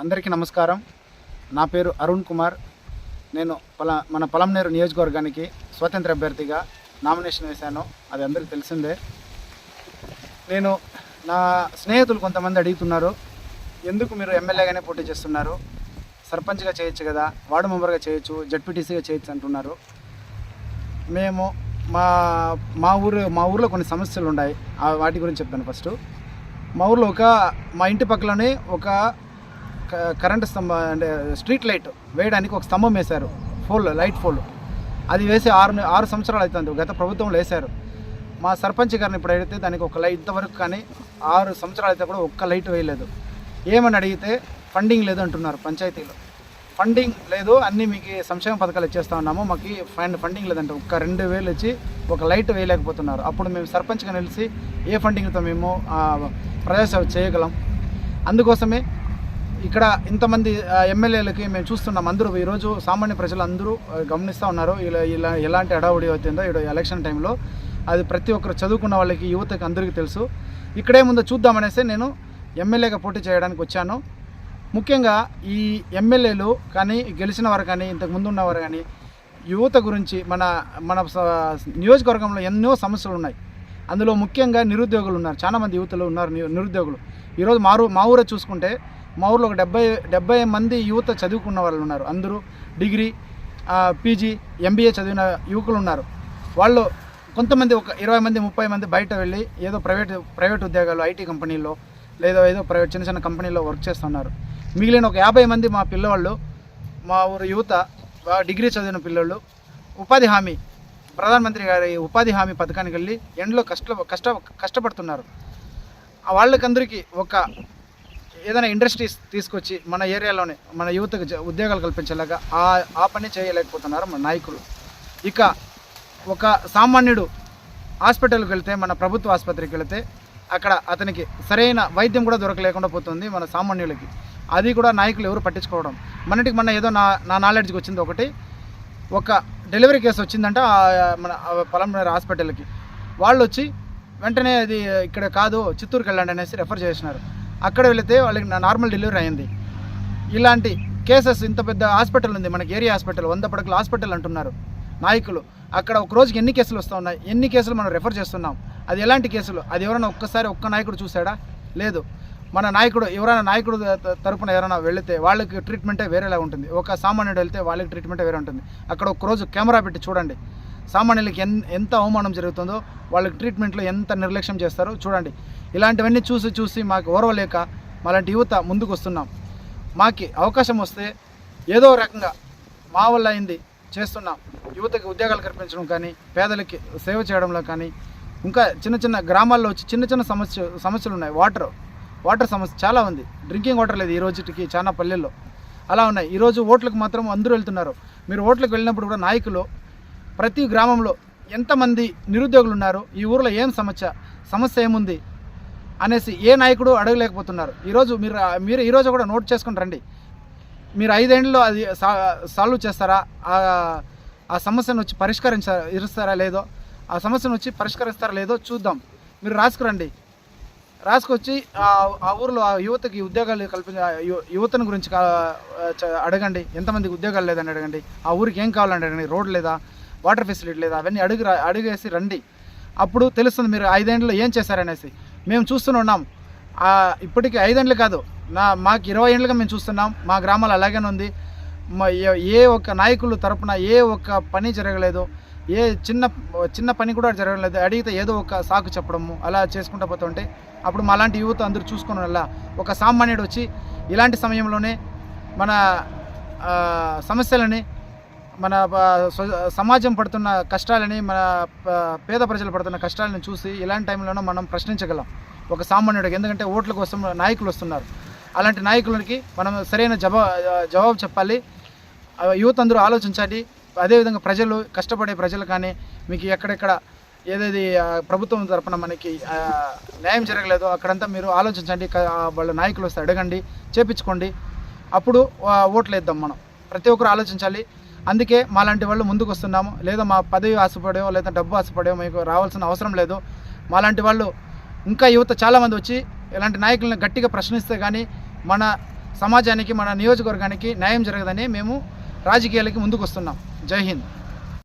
అందరికీ నమస్కారం. నా పేరు అరుణ్ కుమార్. నేను పల మన పలంనేరు నియోజకవర్గానికి స్వతంత్ర అభ్యర్థిగా నామినేషన్ వేశాను. అది అందరికీ తెలిసిందే. నేను నా స్నేహితులు కొంతమంది అడుగుతున్నారు ఎందుకు మీరు ఎమ్మెల్యేగానే పోటీ చేస్తున్నారు? సర్పంచ్గా చేయొచ్చు కదా వార్డు మెంబర్గా చేయొచ్చు జడ్పీటీసీగా చేయొచ్చు అంటున్నారు. మేము మా మా ఊరు మా ఊర్లో కొన్ని సమస్యలు ఉన్నాయి ఆ వాటి గురించి చెప్తాను ఫస్ట్. మా ఊర్లో ఒక మా ఇంటి పక్కలోనే ఒక కరెంటు స్తంభం అంటే స్ట్రీట్ లైట్ వేయడానికి ఒక స్తంభం వేశారు. Pole light pole. అది వేసి ఆరు ఆరు సంవత్సరాలు అవుతుంది గత ప్రభుత్వంలో వేశారు. మా సర్పంచ్ గారిని ఇప్పుడు అడిగితే దానికి ఒక లైట్ ఇంతవరకు కానీ ఆరు సంవత్సరాలు అయితే కూడా ఒక్క లైట్ వేయలేదు. ఏమని అడిగితే ఫండింగ్ లేదు అంటున్నారు పంచాయతీలో. ఫండింగ్ లేదు అన్నీ మీకు సంక్షేమ పథకాలు ఇచ్చేస్తా ఉన్నాము మాకు ఫండ్ ఫండింగ్ లేదంటే. ఒక్క రెండు వేలు ఇచ్చి ఒక లైట్ వేయలేకపోతున్నారు. అప్పుడు మేము సర్పంచ్గా నిలిచి ఏ ఫండింగ్తో మేము ప్రజాసేవ చేయగలం? అందుకోసమే ఇక్కడ ఇంతమంది ఎమ్మెల్యేలకి మేము చూస్తున్నాం అందరూ. ఈరోజు సామాన్య ప్రజలు అందరూ గమనిస్తూ ఉన్నారు. ఇలా ఇలా ఎలాంటి అడావుడి అవుతుందో ఇక్కడ ఎలక్షన్ టైంలో. అది ప్రతి ఒక్కరు చదువుకున్న వాళ్ళకి యువతకి అందరికీ తెలుసు. ఇక్కడేముందో చూద్దామనేసి నేను ఎమ్మెల్యేగా పోటీ చేయడానికి వచ్చాను. ముఖ్యంగా ఈ ఎమ్మెల్యేలు కానీ గెలిచిన వారు కానీ ఇంతకు ముందు ఉన్నవారు కానీ యువత గురించి మన మన స- నియోజకవర్గంలో ఎన్నో సమస్యలు ఉన్నాయి. అందులో ముఖ్యంగా నిరుద్యోగులు ఉన్నారు. చాలామంది యువతలు ఉన్నారు నిరుద్యోగులు. ఈరోజు మా ఊరు మా ఊరే చూసుకుంటే మా ఊర్లో ఒక డెబ్బై డెబ్బై మంది యువత చదువుకున్న వాళ్ళు ఉన్నారు. అందరూ డిగ్రీ పీజీ ఎంబీఏ చదివిన యువకులు ఉన్నారు. వాళ్ళు కొంతమంది ఒక ఇరవై మంది ముప్పై మంది బయట వెళ్ళి ఏదో ప్రైవేట్ ప్రైవేట్ ఉద్యోగాలు ఐటీ కంపెనీల్లో లేదా ఏదో ప్రైవేట్ చిన్న చిన్న కంపెనీల్లో వర్క్ చేస్తున్నారు. మిగిలిన ఒక యాభై మంది మా పిల్లవాళ్ళు మా ఊరు యువత డిగ్రీ చదివిన పిల్లలు ఉపాధి హామీ ప్రధానమంత్రి గారి ఉపాధి హామీ పథకానికి వెళ్ళి ఎండలో కష్ట కష్ట కష్టపడుతున్నారు. వాళ్ళకందరికీ ఒక ఏదైనా ఇండస్ట్రీస్ తీసుకొచ్చి మన ఏరియాలోనే మన యువతకు జ- ఉద్యోగాలు కల్పించేలాగా ఆ ఆ పని చేయలేకపోతున్నారు మన నాయకులు. ఇక ఒక సామాన్యుడు హాస్పిటల్కి వెళ్తే మన ప్రభుత్వ ఆసుపత్రికి వెళ్తే అక్కడ అతనికి సరైన వైద్యం కూడా దొరకలేకుండా పోతుంది మన సామాన్యులకి. అది కూడా నాయకులు ఎవరు పట్టించుకోవడం. మనటికి మన ఏదో నా నా నాలెడ్జ్కి వచ్చింది ఒకటి. ఒక డెలివరీ కేసు వచ్చిందంటే మన పలంనేరు హాస్పిటల్కి. వాళ్ళు వచ్చి వెంటనే అది ఇక్కడ కాదు చిత్తూరుకి వెళ్ళండి అనేసి రెఫర్ చేసినారు. అక్కడ వెళితే వాళ్ళకి నార్మల్ డెలివరీ అయింది. ఇలాంటి కేసెస్ ఇంత పెద్ద హాస్పిటల్ ఉంది మనకి ఏరియా హాస్పిటల్ వంద పడకల హాస్పిటల్ అంటున్నారు నాయకులు. అక్కడ ఒక రోజుకి ఎన్ని కేసులు వస్తూ ఉన్నాయి? ఎన్ని కేసులు మనం రెఫర్ చేస్తున్నాం? అది ఎలాంటి కేసులు? అది ఎవరైనా ఒక్కసారి ఒక్క నాయకుడు చూసాడా లేదు. మన నాయకుడు ఎవరైనా నాయకుడు తరపున ఎవరైనా వెళితే వాళ్ళకి ట్రీట్మెంటే వేరేలా ఉంటుంది. ఒక సామాన్యుడు వెళ్తే వాళ్ళకి ట్రీట్మెంటే వేరే ఉంటుంది. అక్కడ ఒక రోజు కెమెరా పెట్టి చూడండి. సామాన్యులకి ఎన్ ఎంత అవమానం జరుగుతుందో వాళ్ళకి ట్రీట్మెంట్లో ఎంత నిర్లక్ష్యం చేస్తారో చూడండి. ఇలాంటివన్నీ చూసి చూసి మాకు ఓర్వలేక మాలాంటి యువత ముందుకు వస్తున్నాం. మాకి అవకాశం వస్తే ఏదో రకంగా మా వల్ల అయింది చేస్తున్నాం. యువతకి ఉద్యోగాలు కల్పించడం కానీ పేదలకి సేవ చేయడంలో కానీ ఇంకా చిన్న చిన్న గ్రామాల్లో వచ్చి చిన్న చిన్న సమస్య సమస్యలు ఉన్నాయి. వాటర్ వాటర్ సమస్య చాలా ఉంది. డ్రింకింగ్ వాటర్ లేదు ఈ రోజుకి చాలా పల్లెల్లో. అలా ఉన్నాయి. ఈరోజు ఓట్లకు మాత్రం అందరూ వెళ్తున్నారు. మీరు ఓట్లకు వెళ్ళినప్పుడు కూడా నాయకులు ప్రతి గ్రామంలో ఎంతమంది నిరుద్యోగులు ఉన్నారు ఈ ఊరిలో ఏం సమస్య? సమస్య ఏముంది? అనేసి ఏ నాయకుడు అడగలేకపోతున్నారు. ఈరోజు మీరు మీరు ఈరోజు కూడా నోట్ చేసుకుని రండి. మీరు ఐదేళ్ళలో అది సా- సాల్వ్ చేస్తారా? ఆ- సమస్యను వచ్చి పరిష్కరించ ఇరుస్తారా లేదో? ఆ సమస్యను వచ్చి పరిష్కరిస్తారా లేదో చూద్దాం. మీరు రాసుకురండి. రాసుకొచ్చి ఆ ఆ ఊరిలో ఆ యువతకి ఉద్యోగాలు కల్పించ యువతను గురించి అడగండి. ఎంతమందికి ఉద్యోగాలు లేదని అడగండి. ఆ ఊరికి ఏం కావాలని అడగండి? రోడ్ లేదా? వాటర్ ఫెసిలిటీ లేదు అవన్నీ అడుగు అడుగేసి అడిగేసి రండి. అప్పుడు తెలుస్తుంది మీరు ఐదేండ్లు ఏం చేశారనేసి. మేము చూస్తూనే ఉన్నాం. ఇప్పటికీ ఐదేండ్లు కాదు నా మాకు ఇరవై ఏళ్ళుగా మేము చూస్తున్నాం. మా గ్రామాలు అలాగనే ఉంది. మా ఏ- ఒక్క నాయకులు తరపున ఏ ఒక్క పని జరగలేదు. ఏ చిన్న చిన్న పని కూడా జరగలేదు. అడిగితే ఏదో ఒక సాకు చెప్పడము అలా చేసుకుంటూ పోతుంటే అప్పుడు మాలాంటి యువత అందరూ చూసుకుని వల్ల ఒక సామాన్యుడు వచ్చి ఇలాంటి సమయంలోనే మన సమస్యలని మన సమాజం పడుతున్న కష్టాలని మన పేద ప్రజలు పడుతున్న కష్టాలను చూసి ఇలాంటి టైంలోనూ మనం ప్రశ్నించగలం. ఒక సామాన్యుడికి ఎందుకంటే ఓట్ల కోసం నాయకులు వస్తున్నారు. అలాంటి నాయకులకి మనం సరైన జవా జవాబు చెప్పాలి. ఆ, యూత్ అందరూ ఆలోచించాలి. అదేవిధంగా ప్రజలు కష్టపడే ప్రజలు కానీ మీకు ఎక్కడెక్కడ ఏదేది ప్రభుత్వం తరపున మనకి న్యాయం జరగలేదో అక్కడంతా మీరు ఆలోచించండి. వాళ్ళ నాయకులు వస్తే అడగండి చేపించుకోండి. అప్పుడు ఓట్లు వేద్దాం మనం. ప్రతి ఒక్కరు ఆలోచించాలి. అందుకే మాలాంటి వాళ్ళు ముందుకు వస్తున్నాము. లేదా మా పదవి ఆశపడో లేదా డబ్బు ఆశపడో మీకు రావాల్సిన అవసరం లేదు. మాలాంటి వాళ్ళు ఇంకా యువత చాలామంది వచ్చి ఇలాంటి నాయకులను గట్టిగా ప్రశ్నిస్తే కానీ మన సమాజానికి మన నియోజకవర్గానికి న్యాయం జరగదని మేము రాజకీయాలకి ముందుకు వస్తున్నాం. జై హింద్.